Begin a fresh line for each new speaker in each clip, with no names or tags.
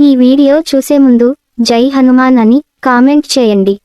ఈ వీడియో చూసే ముందు జై హనుమాన్ అని కామెంట్ చేయండి.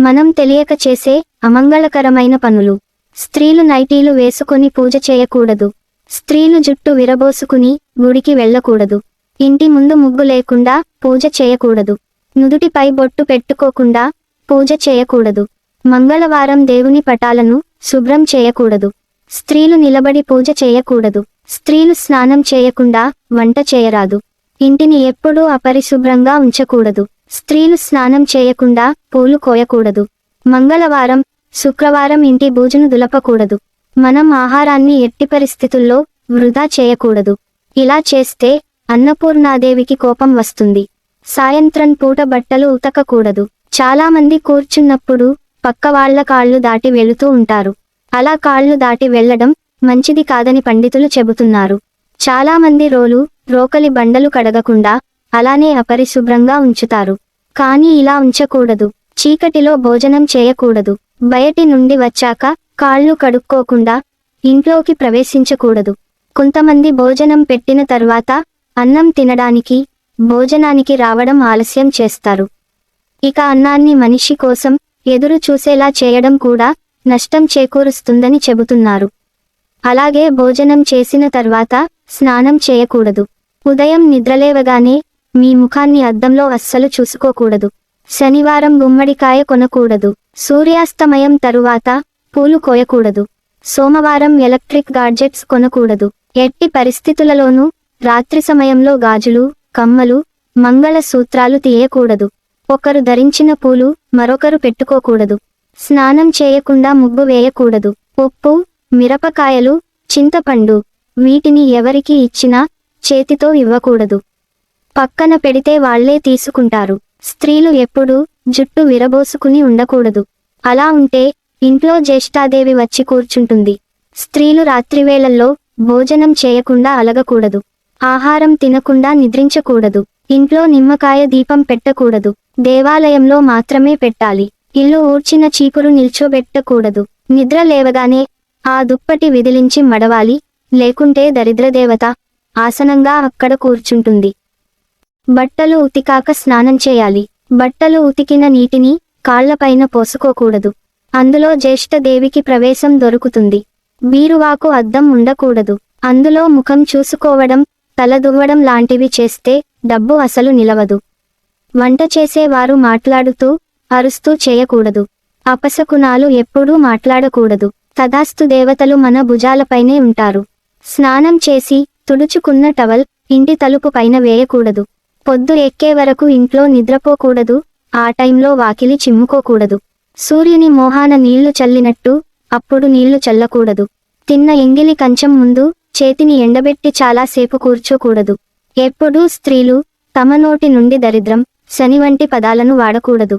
మనం తెలియక చేసే అమంగళకరమైన పనులు. స్త్రీలు నైటీలు వేసుకొని పూజ చేయకూడదు. స్త్రీలు జుట్టు విరబోసుకుని గుడికి వెళ్ళకూడదు. ఇంటి ముందు ముగ్గు లేకుండా పూజ చేయకూడదు. నుదుటిపై బొట్టు పెట్టుకోకుండా పూజ చేయకూడదు. మంగళవారం దేవుని పటాలను శుభ్రం చేయకూడదు. స్త్రీలు నిలబడి పూజ చేయకూడదు. స్త్రీలు స్నానం చేయకుండా వంట చేయరాదు. ఇంటిని ఎప్పుడూ అపరిశుభ్రంగా ఉంచకూడదు. స్త్రీలు స్నానం చేయకుండా పూలు కోయకూడదు. మంగళవారం శుక్రవారం ఇంటి బూజును దులపకూడదు. మనం ఆహారాన్ని ఎట్టి పరిస్థితుల్లో వృధా చేయకూడదు. ఇలా చేస్తే అన్నపూర్ణాదేవికి కోపం వస్తుంది. సాయంత్రం పూట బట్టలు ఉతకకూడదు. చాలామంది కూర్చున్నప్పుడు పక్క వాళ్ళ కాళ్ళు దాటి వెళుతూ ఉంటారు. అలా కాళ్ళు దాటి వెళ్ళడం మంచిది కాదని పండితులు చెబుతున్నారు. చాలామంది రోలు రోకలి బండలు కడగకుండా అలానే అపరిశుభ్రంగా ఉంచుతారు. కానీ ఇలా ఉంచకూడదు. చీకటిలో భోజనం చేయకూడదు. బయటి నుండి వచ్చాక కాళ్ళు కడుక్కోకుండా ఇంట్లోకి ప్రవేశించకూడదు. కొంతమంది భోజనం పెట్టిన తర్వాత అన్నం తినడానికి భోజనానికి రావడం ఆలస్యం చేస్తారు. ఇక అన్నాన్ని మనిషి కోసం ఎదురు చూసేలా చేయడం కూడా నష్టం చేకూరుస్తుందని చెబుతున్నారు. అలాగే భోజనం చేసిన తర్వాత స్నానం చేయకూడదు. ఉదయం నిద్రలేవగానే మీ ముఖాన్ని అద్దంలో అస్సలు చూసుకోకూడదు. శనివారం గుమ్మడికాయ కొనకూడదు. సూర్యాస్తమయం తరువాత పూలు కోయకూడదు. సోమవారం ఎలక్ట్రిక్ గాడ్జెట్స్ కొనకూడదు. ఎట్టి పరిస్థితులలోనూ రాత్రి సమయంలో గాజులు కమ్మలు మంగళ సూత్రాలు తీయకూడదు. ఒకరు ధరించిన పూలు మరొకరు పెట్టుకోకూడదు. స్నానం చేయకుండా ముగ్గు వేయకూడదు. ఉప్పు మిరపకాయలు చింతపండు వీటిని ఎవరికి ఇచ్చినా చేతితో ఇవ్వకూడదు. పక్కన పెడితే వాళ్ళే తీసుకుంటారు. స్త్రీలు ఎప్పుడూ జుట్టు విరబోసుకుని ఉండకూడదు. అలా ఉంటే ఇంట్లో జ్యేష్ఠాదేవి వచ్చి కూర్చుంటుంది. స్త్రీలు రాత్రివేళల్లో భోజనం చేయకుండా అలగకూడదు. ఆహారం తినకుండా నిద్రించకూడదు. ఇంట్లో నిమ్మకాయ దీపం పెట్టకూడదు. దేవాలయంలో మాత్రమే పెట్టాలి. ఇల్లు ఊడ్చిన చీపురు నిల్చోబెట్టకూడదు. నిద్ర లేవగానే ఆ దుప్పటి విదిలించి మడవాలి. లేకుంటే దరిద్రదేవత ఆసనంగా అక్కడ కూర్చుంటుంది. బట్టలు ఉతికాక స్నానం చేయాలి. బట్టలు ఉతికిన నీటిని కాళ్ళపైన పోసుకోకూడదు. అందులో జ్యేష్ఠదేవికి ప్రవేశం దొరుకుతుంది. బీరువాకు అద్దం ఉండకూడదు. అందులో ముఖం చూసుకోవడం తల దువ్వడం లాంటివి చేస్తే డబ్బు అసలు నిలవదు. వంట చేసేవారు మాట్లాడుతూ అరుస్తూ చేయకూడదు. అపశకునాలు ఎప్పుడూ మాట్లాడకూడదు. తదాస్తు దేవతలు మన భుజాలపైనే ఉంటారు. స్నానం చేసి తుడుచుకున్న టవల్ ఇంటి తలుపు పైన వేయకూడదు. పొద్దు ఎక్కే వరకు ఇంట్లో నిద్రపోకూడదు ఆ టైంలో వాకిలి చిమ్ముకోకూడదు. సూర్యుని మోహాన నీళ్ళు చల్లినట్టు అప్పుడు నీళ్ళు చల్లకూడదు. తిన్న ఎంగిలి కంచం ముందు చేతిని ఎండబెట్టి చాలాసేపు కూర్చోకూడదు. ఎప్పుడూ స్త్రీలు తమ నోటి నుండి దరిద్రం శని వంటి పదాలను వాడకూడదు.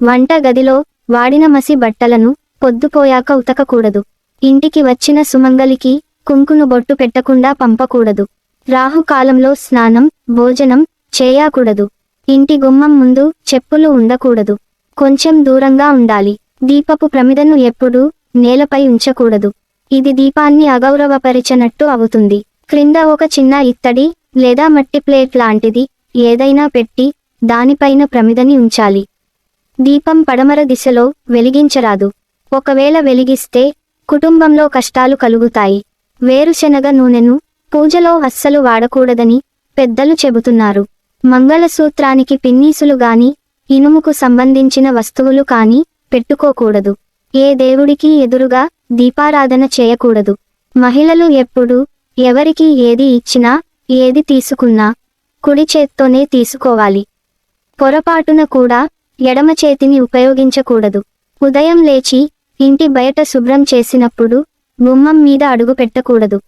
వంట గదిలో వాడిన మసి బట్టలను పొద్దుపోయాక ఉతకకూడదు. ఇంటికి వచ్చిన సుమంగలికి కుంకును బొట్టు పెట్టకుండా పంపకూడదు. రాహుకాలంలో స్నానం భోజనం చేయకూడదు. ఇంటి గుమ్మం ముందు చెప్పులు ఉండకూడదు. కొంచెం దూరంగా ఉండాలి. దీపపు ప్రమిదను ఎప్పుడూ నేలపై ఉంచకూడదు. ఇది దీపాన్ని అగౌరవపరిచనట్టు అవుతుంది. క్రింద ఒక చిన్న ఇత్తడి లేదా మట్టి ప్లేట్ లాంటిది ఏదైనా పెట్టి దానిపైన ప్రమిదని ఉంచాలి. దీపం పడమర దిశలో వెలిగించరాదు. ఒకవేళ వెలిగిస్తే కుటుంబంలో కష్టాలు కలుగుతాయి. వేరుశనగ నూనెను పూజలో అస్సలు వాడకూడదని పెద్దలు చెబుతున్నారు. మంగళసూత్రానికి పిన్నీసులు గాని ఇనుముకు సంబంధించిన వస్తువులు కాని పెట్టుకోకూడదు. ఏ దేవుడికి ఎదురుగా దీపారాధన చేయకూడదు. మహిళలు ఎప్పుడు ఎవరికి ఏది ఇచ్చినా ఏది తీసుకున్నా కుడి చేత్తోనే తీసుకోవాలి. పొరపాటున కూడా ఎడమ చేతిని ఉపయోగించకూడదు. ఉదయం లేచి ఇంటి బయట శుభ్రం చేసినప్పుడు గుమ్మం మీద అడుగు పెట్టకూడదు.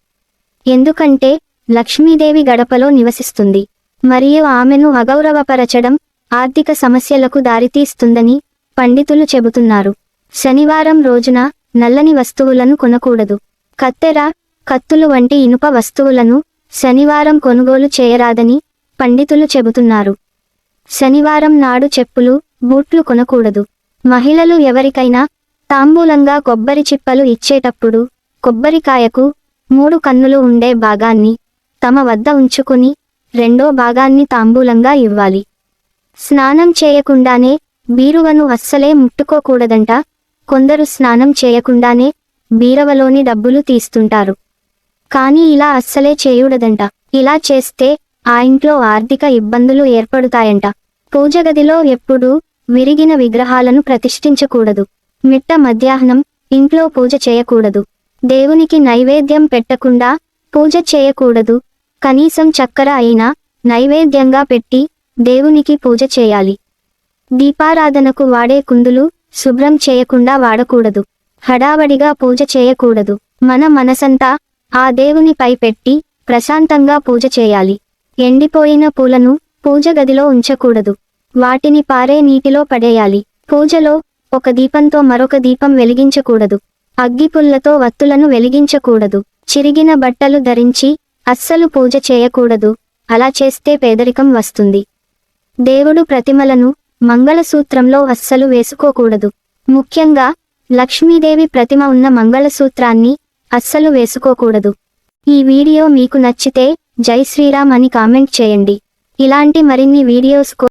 ఎందుకంటే లక్ష్మీదేవి గడపలో నివసిస్తుంది. మరియు ఆమెను అగౌరవపరచడం ఆర్థిక సమస్యలకు దారితీస్తుందని పండితులు చెబుతున్నారు. శనివారం రోజున నల్లని వస్తువులను కొనకూడదు. కత్తెర కత్తులు వంటి ఇనుప వస్తువులను శనివారం కొనుగోలు చేయరాదని పండితులు చెబుతున్నారు. శనివారం నాడు చెప్పులు బూట్లు కొనకూడదు. మహిళలు ఎవరికైనా తాంబూలంగా కొబ్బరి చిప్పలు ఇచ్చేటప్పుడు కొబ్బరికాయకు మూడు కన్నులు ఉండే భాగాన్ని తమ వద్ద ఉంచుకుని రెండో భాగాన్ని తాంబూలంగా ఇవ్వాలి. స్నానం చేయకుండానే బీరువను అస్సలే ముట్టుకోకూడదంట. కొందరు స్నానం చేయకుండానే బీరవలోని డబ్బులు తీస్తుంటారు. కానీ ఇలా అస్సలే చేయుడదంట. ఇలా చేస్తే ఆ ఇంట్లో ఆర్థిక ఇబ్బందులు ఏర్పడుతాయంట. పూజ గదిలో ఎప్పుడూ విరిగిన విగ్రహాలను ప్రతిష్ఠించకూడదు. మిట్ట మధ్యాహ్నం ఇంట్లో పూజ చేయకూడదు. దేవునికి నైవేద్యం పెట్టకుండా పూజ చేయకూడదు. కనీసం చక్కెర అయినా నైవేద్యంగా పెట్టి దేవునికి పూజ చేయాలి. దీపారాధనకు వాడే కుందులు శుభ్రం చేయకుండా వాడకూడదు. హడావడిగా పూజ చేయకూడదు. మన మనసంతా ఆ దేవునిపై పెట్టి ప్రశాంతంగా పూజ చేయాలి. ఎండిపోయిన పూలను పూజ గదిలో ఉంచకూడదు. వాటిని పారే నీటిలో పడేయాలి. పూజలో ఒక దీపంతో మరొక దీపం వెలిగించకూడదు. అగ్గిపుల్లతో వత్తులను వెలిగించకూడదు. చిరిగిన బట్టలు ధరించి అస్సలు పూజ చేయకూడదు. అలా చేస్తే పేదరికం వస్తుంది. దేవుడు ప్రతిమలను మంగళసూత్రంలో అస్సలు వేసుకోకూడదు. ముఖ్యంగా లక్ష్మీదేవి ప్రతిమ ఉన్న మంగళసూత్రాన్ని అస్సలు వేసుకోకూడదు. ఈ వీడియో మీకు నచ్చితే జై శ్రీరామ్ అని కామెంట్ చేయండి. ఇలాంటి మరిన్ని వీడియోస్ కో